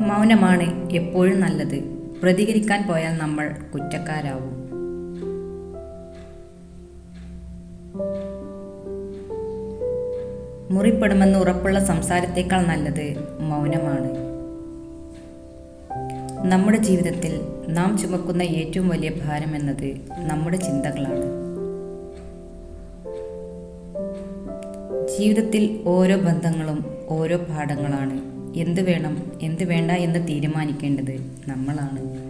മൗനമാണ് എപ്പോഴും നല്ലത്. പ്രതികരിക്കാൻ പോയാൽ നമ്മൾ കുറ്റക്കാരാവും. മുറിപ്പെടുമെന്ന് ഉറപ്പുള്ള സംസാരത്തേക്കാൾ നല്ലത് മൗനമാണ്. നമ്മുടെ ജീവിതത്തിൽ നാം ചുമക്കുന്ന ഏറ്റവും വലിയ ഭാരം എന്നത് നമ്മുടെ ചിന്തകളാണ്. ജീവിതത്തിൽ ഓരോ ബന്ധങ്ങളും ഓരോ പാഠങ്ങളാണ്. എന്ത് വേണം എന്ത് വേണ്ട എന്ന് തീരുമാനിക്കേണ്ടത് നമ്മളാണ്.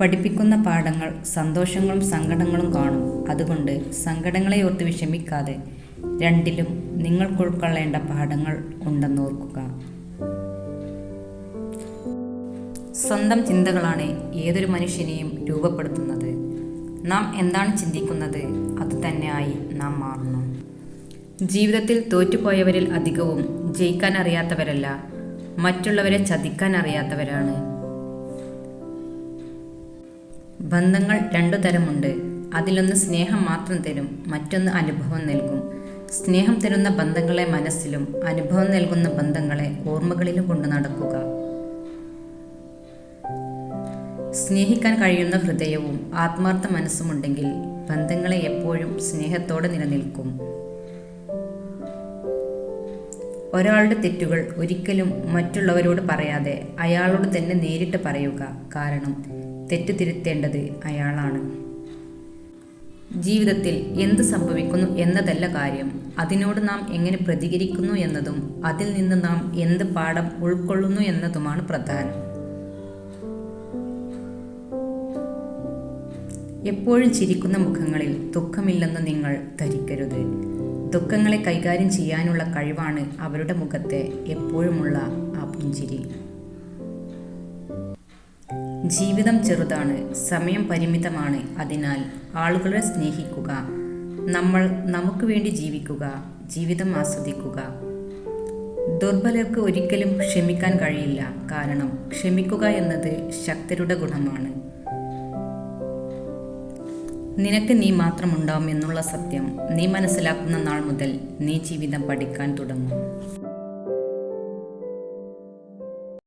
പഠിപ്പിക്കുന്ന പാഠങ്ങൾ സന്തോഷങ്ങളും സങ്കടങ്ങളും കാണും. അതുകൊണ്ട് സങ്കടങ്ങളെ ഓർത്ത് വിഷമിക്കാതെ രണ്ടിലും നിങ്ങൾക്ക് ഉൾക്കൊള്ളേണ്ട പാഠങ്ങൾ ഉണ്ടെന്ന് ഓർക്കുക. സ്വന്തം ചിന്തകളാണ് ഏതൊരു മനുഷ്യനെയും രൂപപ്പെടുത്തുന്നത്. നാം എന്താണ് ചിന്തിക്കുന്നത്? അത് തന്നെയായി നാം മാറുന്നു. ജീവിതത്തിൽ തോറ്റുപോയവരിൽ അധികവും ജയിക്കാൻ അറിയാത്തവരല്ല മറ്റുള്ളവരെ ചതിക്കാൻ അറിയാത്തവരാണ് ബന്ധങ്ങൾ രണ്ടു തരമുണ്ട്. അതിലൊന്ന് സ്നേഹം മാത്രം തരും മറ്റൊന്ന് അനുഭവം നൽകും. സ്നേഹം തരുന്ന ബന്ധങ്ങളെ മനസ്സിലും അനുഭവം നൽകുന്ന ബന്ധങ്ങളെ ഓർമ്മകളിലും കൊണ്ട് നടക്കുക. സ്നേഹിക്കാൻ കഴിയുന്ന ഹൃദയവും ആത്മാർത്ഥ മനസ്സുമുണ്ടെങ്കിൽ ബന്ധങ്ങളെ എപ്പോഴും സ്നേഹത്തോടെ നിലനിൽക്കും. ഒരാളുടെ തെറ്റുകൾ ഒരിക്കലും മറ്റുള്ളവരോട് പറയാതെ അയാളോട് തന്നെ നേരിട്ട് പറയുക കാരണം തെറ്റ് തിരുത്തേണ്ടത് അയാളാണ്. ജീവിതത്തിൽ എന്ത് സംഭവിക്കുന്നു എന്നതല്ല കാര്യം. അതിനോട് നാം എങ്ങനെ പ്രതികരിക്കുന്നു എന്നതും അതിൽ നിന്ന് നാം എന്ത് പാഠം ഉൾക്കൊള്ളുന്നു എന്നതുമാണ് പ്രധാനം. എപ്പോഴും ചിരിക്കുന്ന മുഖങ്ങളിൽ ദുഃഖമില്ലെന്ന് നിങ്ങൾ ധരിക്കരുത്. ദുഃഖങ്ങളെ കൈകാര്യം ചെയ്യാനുള്ള കഴിവാണ് അവരുടെ മുഖത്തെ എപ്പോഴുമുള്ള ആ പുഞ്ചിരി. ജീവിതം ചെറുതാണ് സമയം പരിമിതമാണ്. അതിനാൽ ആളുകളെ സ്നേഹിക്കുക നമ്മൾ നമുക്ക് വേണ്ടി ജീവിക്കുക ജീവിതം ആസ്വദിക്കുക. ദുർബലർക്ക് ഒരിക്കലും ക്ഷമിക്കാൻ കഴിയില്ല. കാരണം ക്ഷമിക്കുക എന്നത് ശക്തരുടെ ഗുണമാണ്. നിനക്ക് നീ മാത്രമുണ്ടാവും എന്നുള്ള സത്യം നീ മനസ്സിലാക്കുന്ന നാൾ മുതൽ നീ ജീവിതം പഠിക്കാൻ തുടങ്ങും.